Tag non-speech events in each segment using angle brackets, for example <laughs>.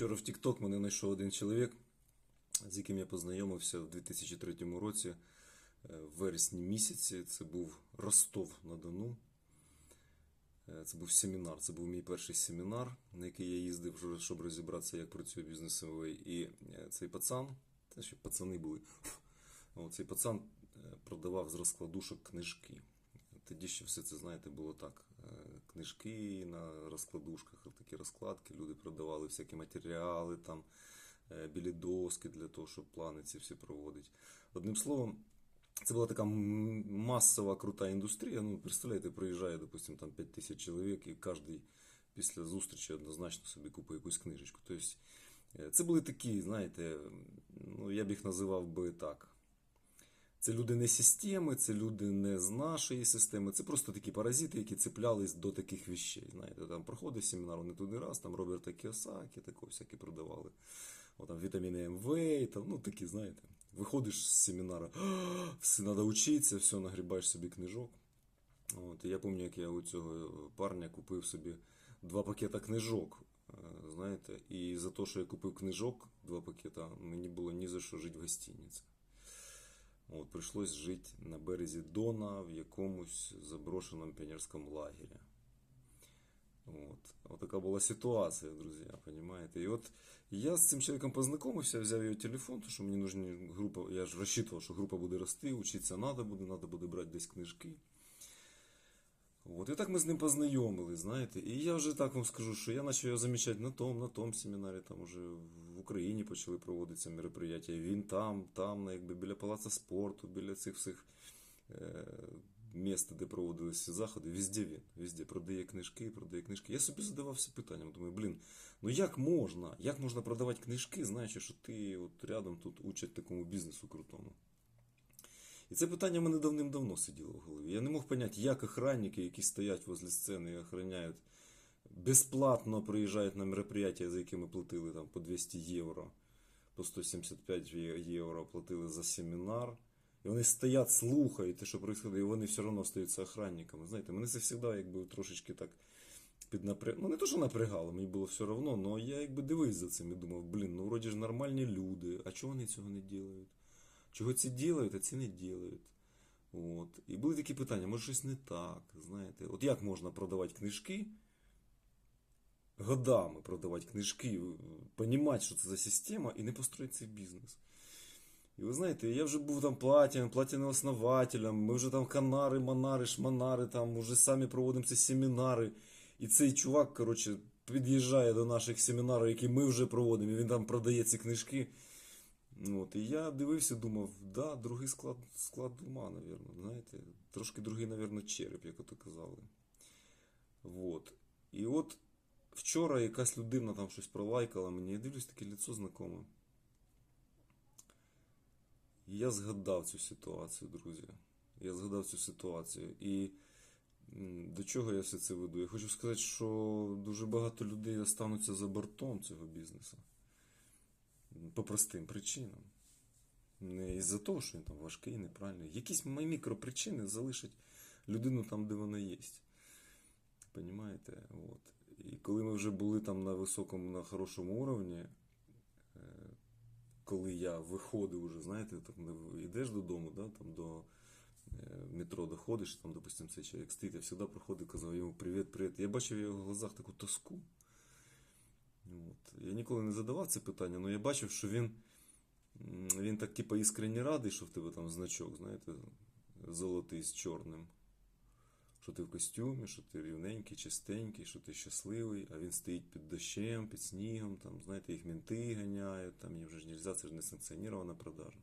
Вчора в TikTok мене знайшов один чоловік, з яким я познайомився в 2003 році, е, в вересні місяці. Це був Ростов на Дону. Е, Це був семінар. Це був мій перший семінар, на який я їздив, щоб розібратися, як працює бізнес МВ. І е, цей пацан, це ще пацани були. <laughs> Цей пацан продавав з розкладушок книжки. Тоді ще все це, знаєте, було так. Е, Книжки на розкладушках, такі розкладки, люди продавали всякі матеріали, там, е, білі доски для того, щоб плани ці всі проводити. Одним словом, це була така масова крута індустрія. Ну, представляєте, приїжджає, допустим, там 5 тисяч чоловік, і кожен після зустрічі однозначно собі купує якусь книжечку. Тобто, е, це були такі, знаєте, ну, я б їх називав би так. Це люди не системи, це люди не з нашої системи, це просто такі паразити, які цеплялись до таких вещей. Знаєте, там проходить семінар не туди раз, там Роберта Кіосакі, тако всякі продавали. О, там вітаміни МВ, там, ну такі, знаєте. Виходиш з семінару, <gasps> все треба вчитися, все, нагрібаєш собі книжок. От, і я пам'ятаю, як я у цього парня купив собі два пакета книжок. е, Знаєте, і за те, що я купив книжок, два пакета, мені було ні за що жити в гостиниці. От, прийшлось жити на березі Дона в якомусь заброшеному піонерському лагері. От. От така була ситуація, друзі, розумієте? І от я з цим чоловіком познайомився, взяв його телефон, тому що мені нужні група, я ж розчитував, що група буде рости, вчитися треба буде, треба буде брати десь книжки. От, і так ми з ним познайомились, знаєте. І я вже так вам скажу, що я почав його замічати на тому, на тому семінарі, там уже в Україні почали проводитися мероприятия. Він там, там, якби біля палаца спорту, біля цих всіх е, міст, де проводилися заходи, везде він, везде продає книжки, продає книжки. Я собі задавався питанням, думаю, блін, ну як можна? Як можна продавати книжки, знаючи, що ти от рядом тут учать такому бізнесу крутому? І це питання мене давним-давно сиділо в голові. Я не мог поняти, як охранники, які стоять возле сцени і охороняють, безплатно приїжджають на мероприятия, за які ми платили там, по 200 євро, по 175 євро платили за семінар. І вони стоять, слухають те, що відбувається, і вони все одно стаються охранниками. Знаєте, мене це завжди якби трошечки так піднапряг... Ну, не то, що напрягало, мені було все одно, але я якби дивився за цим і думав, блін, ну вроді ж нормальні люди, а чого вони цього не роблять? Чого ці ділають, а ці не ділають. От. І були такі питання, може щось не так, знаєте. От як можна продавати книжки, годами продавати книжки, розуміти, що це за система, і не построїти цей бізнес. І ви знаєте, я вже був там платіним, платіним основателем, ми вже там канари, манари, шманари, там вже самі проводимо ці семінари. І цей чувак, коротше, під'їжджає до наших семінарів, які ми вже проводимо, і він там продає ці книжки. От, і я дивився, думав, да, другий склад, склад ума, навірно, знаєте, трошки другий, навірно, череп, як ото казали. Вот. І от вчора якась людина там щось пролайкала мені, я дивлюсь, таке лицо знакоме. І я згадав цю ситуацію, друзі. Я згадав цю ситуацію. І до чого я все це веду? Я хочу сказати, що дуже багато людей остануться за бортом цього бізнесу. По простим причинам. Не із-за того, що він там важкий, неправильний. Якісь мікропричини залишать людину там, де вона є. Понімаєте? От. І коли ми вже були там на високому, на хорошому уровні, е, коли я виходив уже, знаєте, не йдеш додому, да, там до е, метро доходиш, там, допустим, цей чоловік стоїть, я завжди проходив, казав йому привіт, привіт. Я бачив в його глазах таку тоску. От. Я ніколи не задавав це питання, але я бачив, що він, він так типу іскренні радий, що в тебе там значок, знаєте, золотий з чорним. Що ти в костюмі, що ти рівненький, чистенький, що ти щасливий, а він стоїть під дощем, під снігом, там, знаєте, їх мінти ганяють, там їм вже ж нельзя, це ж не санкціонірована продажа.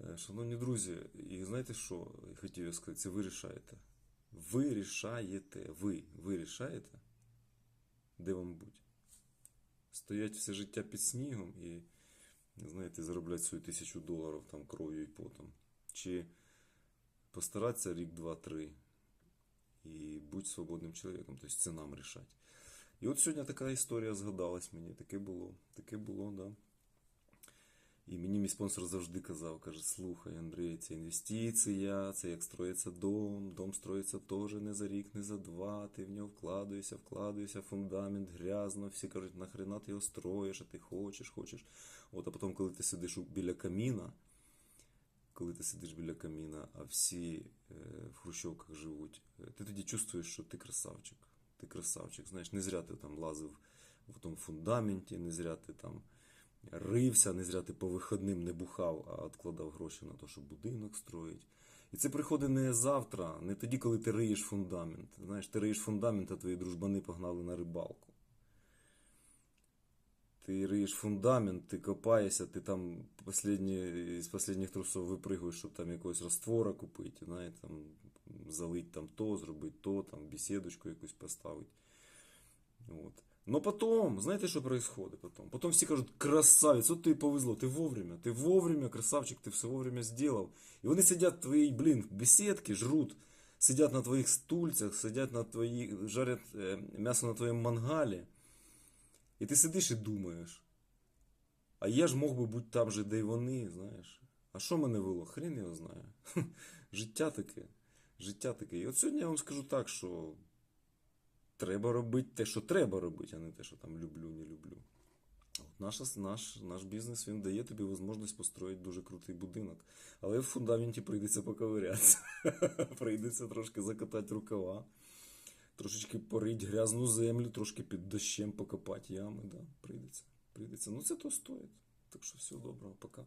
Е, Шановні друзі, і знаєте що я хотів я сказати, це ви рішаєте. Ви рішаєте, ви, ви де вам бути. Стоять все життя під снігом і, знаєте, заробляти свою тисячу доларів там кров'ю і потом. Чи постаратися рік, два, три і будь свободним чоловіком. Тобто це нам рішати. І от сьогодні така історія згадалась мені. Таке було. Таке було, да. І мені мій спонсор завжди казав, каже, слухай, Андрій, це інвестиція, це як строїться дом, дом строїться теж не за рік, не за два, ти в нього вкладуєшся, вкладуєшся, фундамент грязно, всі кажуть, нахрена ти його строїш, а ти хочеш, хочеш. От, а потім, коли ти сидиш біля каміна, коли ти сидиш біля каміна, а всі е, в хрущовках живуть, е, ти тоді чувствуєш, що ти красавчик. Ти красавчик. Знаєш, не зря ти там лазив в тому фундаменті, не зря ти там рився, не зря ти по виходним не бухав, а відкладав гроші на те, щоб будинок строїть. І це приходить не завтра, не тоді, коли ти риєш фундамент. Знаєш, ти риєш фундамент, а твої дружбани погнали на рибалку. Ти риєш фундамент, ти копаєшся, ти там последні, з останніх трусов випригуєш, щоб там якогось раствора купити, знаєте, там, залить там то, зробити то, там бесідочку якусь поставити. От. Но потом, знаєте, що происходит потом? Потом всі кажуть, красавець, от тобі повезло, ти вовремя, ти вовремя, красавчик, ти все вовремя зробив. І вони сидять в твоїй, блін, в бесідці, жруть, сидять на твоїх стульцях, сидять на твоїх, жарять е, м'ясо на твоєму мангалі. І ти сидиш і думаєш. А я ж мог би бути там же, де й вони, знаєш. А що мене вело? Хрен його знає. <laughs> Життя таке. Життя таке. І от сьогодні я вам скажу так, що треба робити те, що треба робити, а не те, що там люблю, не люблю. От наша, наш, наш бізнес він дає тобі можливість построїти дуже крутий будинок. Але в фундаменті прийдеться поковирятися. <laughs> прийдеться трошки закатати рукава, трошечки порить грязну землю, трошки під дощем покопати ями. Да, прийдеться. прийдеться. Ну це то стоїть. Так що всього доброго, пока.